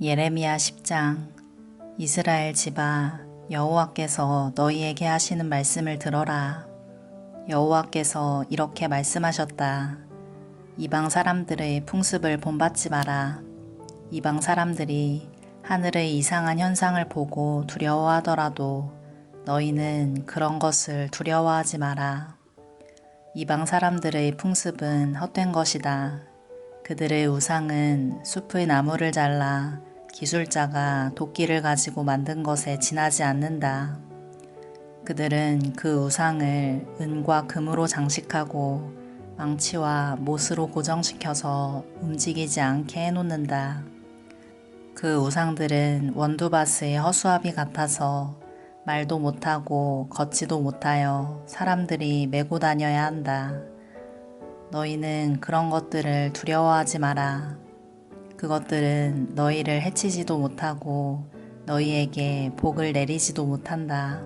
예레미야 10장 이스라엘 집아 여호와께서 너희에게 하시는 말씀을 들어라. 여호와께서 이렇게 말씀하셨다. 이방 사람들의 풍습을 본받지 마라. 이방 사람들이 하늘의 이상한 현상을 보고 두려워하더라도 너희는 그런 것을 두려워하지 마라. 이방 사람들의 풍습은 헛된 것이다 그들의 우상은 숲의 나무를 잘라 기술자가 도끼를 가지고 만든 것에 지나지 않는다. 그들은 그 우상을 은과 금으로 장식하고 망치와 못으로 고정시켜서 움직이지 않게 해놓는다. 그 우상들은 원두바스의 허수아비 같아서 말도 못하고 걷지도 못하여 사람들이 메고 다녀야 한다. 너희는 그런 것들을 두려워하지 마라. 그것들은 너희를 해치지도 못하고 너희에게 복을 내리지도 못한다.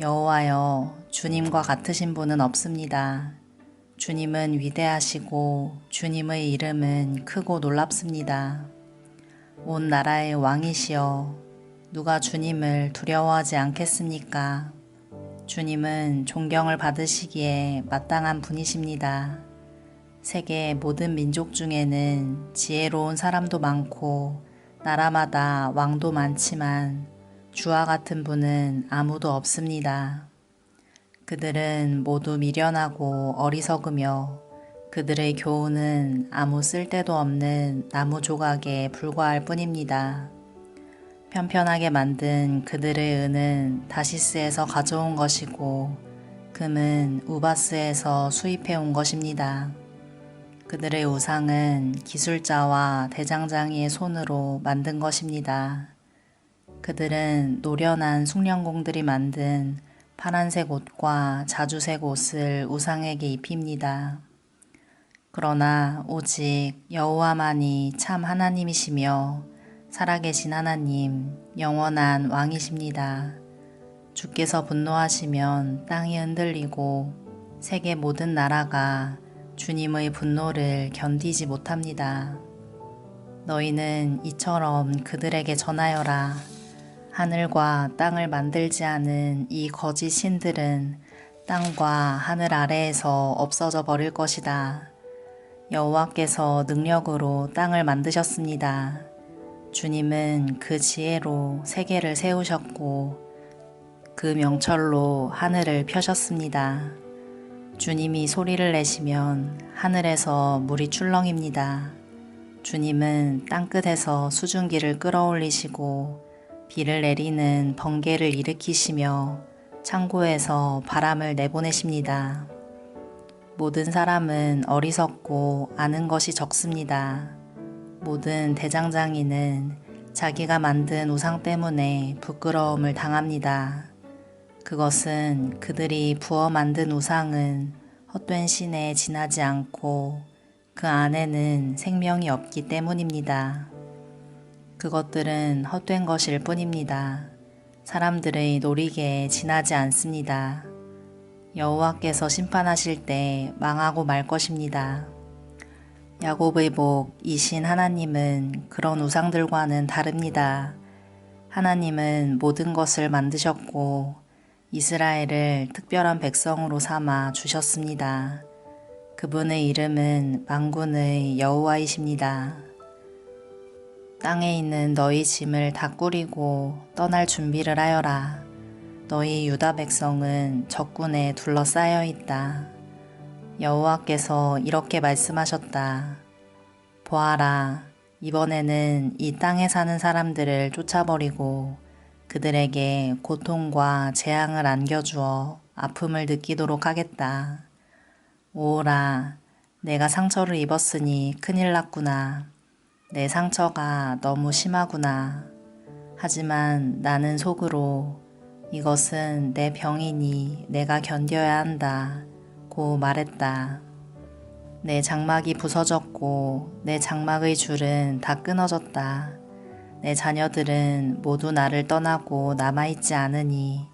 여호와여, 주님과 같으신 분은 없습니다. 주님은 위대하시고 주님의 이름은 크고 놀랍습니다. 온 나라의 왕이시여, 누가 주님을 두려워하지 않겠습니까? 주님은 존경을 받으시기에 마땅한 분이십니다. 세계 모든 민족 중에는 지혜로운 사람도 많고 나라마다 왕도 많지만 주와 같은 분은 아무도 없습니다. 그들은 모두 미련하고 어리석으며 그들의 교훈은 아무 쓸데도 없는 나무 조각에 불과할 뿐입니다. 편편하게 만든 그들의 은은 다시스에서 가져온 것이고 금은 우바스에서 수입해 온 것입니다. 그들의 우상은 기술자와 대장장이의 손으로 만든 것입니다. 그들은 노련한 숙련공들이 만든 파란색 옷과 자주색 옷을 우상에게 입힙니다. 그러나 오직 여호와만이 참 하나님이시며 살아계신 하나님, 영원한 왕이십니다. 주께서 분노하시면 땅이 흔들리고 세계 모든 나라가 주님의 분노를 견디지 못합니다. 너희는 이처럼 그들에게 전하여라. 하늘과 땅을 만들지 않은 이 거짓 신들은 땅과 하늘 아래에서 없어져 버릴 것이다. 여호와께서 능력으로 땅을 만드셨습니다. 주님은 그 지혜로 세계를 세우셨고 그 명철로 하늘을 펴셨습니다. 주님이 소리를 내시면 하늘에서 물이 출렁입니다. 주님은 땅끝에서 수증기를 끌어올리시고 비를 내리는 번개를 일으키시며 창고에서 바람을 내보내십니다. 모든 사람은 어리석고 아는 것이 적습니다. 모든 대장장이는 자기가 만든 우상 때문에 부끄러움을 당합니다. 그것은 그들이 부어 만든 우상은 헛된 신에 지나지 않고 그 안에는 생명이 없기 때문입니다. 그것들은 헛된 것일 뿐입니다. 사람들의 노리개에 지나지 않습니다. 여호와께서 심판하실 때 망하고 말 것입니다. 야곱의 복 이신 하나님은 그런 우상들과는 다릅니다. 하나님은 모든 것을 만드셨고 이스라엘을 특별한 백성으로 삼아 주셨습니다. 그분의 이름은 만군의 여호와이십니다. 땅에 있는 너희 짐을 다 꾸리고 떠날 준비를 하여라. 너희 유다 백성은 적군에 둘러싸여 있다. 여호와께서 이렇게 말씀하셨다. 보아라, 이번에는 이 땅에 사는 사람들을 쫓아버리고 그들에게 고통과 재앙을 안겨주어 아픔을 느끼도록 하겠다. 오라, 내가 상처를 입었으니 큰일 났구나. 내 상처가 너무 심하구나. 하지만 나는 속으로 이것은 내 병이니 내가 견뎌야 한다. 고 말했다. 내 장막이 부서졌고 내 장막의 줄은 다 끊어졌다. 내 자녀들은 모두 나를 떠나고 남아있지 않으니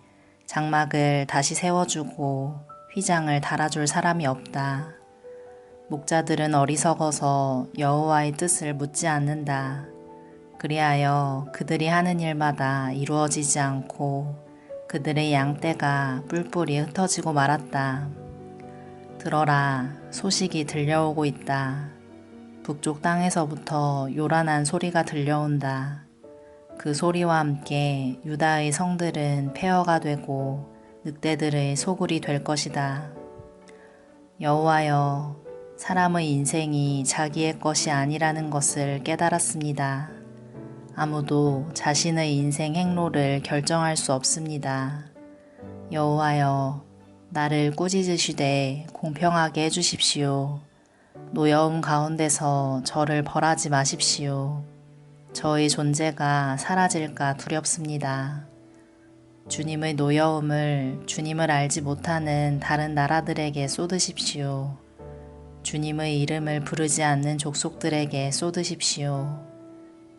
장막을 다시 세워주고 휘장을 달아줄 사람이 없다. 목자들은 어리석어서 여호와의 뜻을 묻지 않는다. 그리하여 그들이 하는 일마다 이루어지지 않고 그들의 양떼가 뿔뿔이 흩어지고 말았다. 들어라, 소식이 들려오고 있다. 북쪽 땅에서부터 요란한 소리가 들려온다. 그 소리와 함께 유다의 성들은 폐허가 되고 늑대들의 소굴이 될 것이다. 여호와여, 사람의 인생이 자기의 것이 아니라는 것을 깨달았습니다. 아무도 자신의 인생 행로를 결정할 수 없습니다. 여호와여, 나를 꾸짖으시되 공평하게 해주십시오. 노여움 가운데서 저를 벌하지 마십시오. 저의 존재가 사라질까 두렵습니다. 주님의 노여움을 주님을 알지 못하는 다른 나라들에게 쏟으십시오. 주님의 이름을 부르지 않는 족속들에게 쏟으십시오.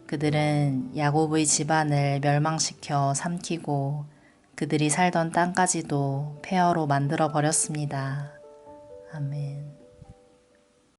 그들은 야곱의 집안을 멸망시켜 삼키고 그들이 살던 땅까지도 폐허로 만들어 버렸습니다. 아멘.